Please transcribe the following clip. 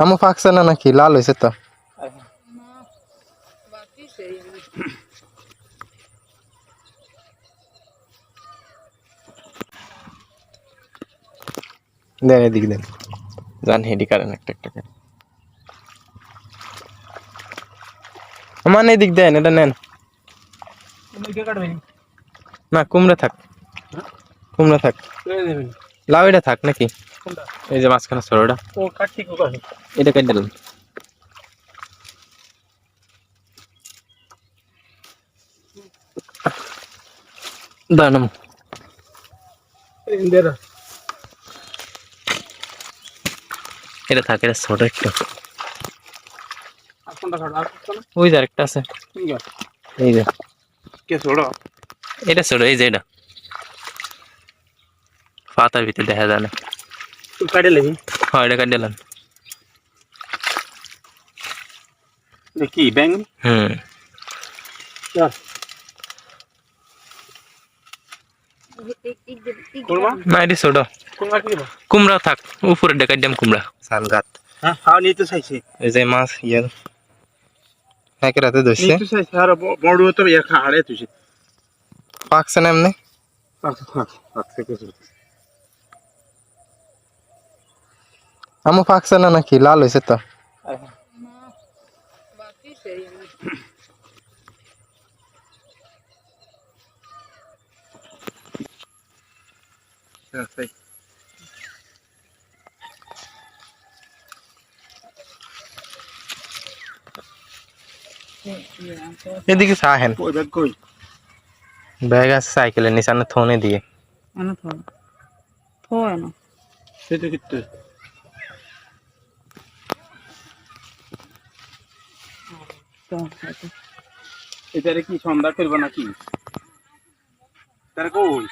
আমু ফাঁকছে না নাকি? লাল হয়েছে তো। দেন এদিক দেন। যান হেডি কারেন একটা একটা করে। আমার এদিক দেন এটা নেন। না কুমড়া থাক। কুমড়া থাক। লাউ এটা থাক নাকি? এই যে মাঝখানে সরোটা এটা কেটে দিলাম এটা থাক এটা ছোট একটু। ওই যে আরেকটা আছে। এই যে। এটা ছোট এই যে এটা। পাতার ভিতরে দেখা যায় না। কাটে হ্যাঁ এটা কেটে দিলাম দেখি ব্যাং হুম। না। এটা ছোট। কোন কাটি দিব? কুমড়া থাক উপরে ডেকার দাম কুমড়া। গাত হ্যাঁ হাও নিতে চাইছে। এই যে মাছ ইয়ে এক রাতে ধরছে। চাইছে আর বড় তো একা হাড়ে তুই পাকছে না এমনি? কিছু আমু পাকছে না নাকি? লাল হয়েছে তো। এদিকে সাহেন ব্যাগ আছে সাইকেলের নিচানে থনে দিয়ে। Ano to? সেটা কিত্তে? এটারে কি সন্ধ্যা করবে নাকি? তার কই?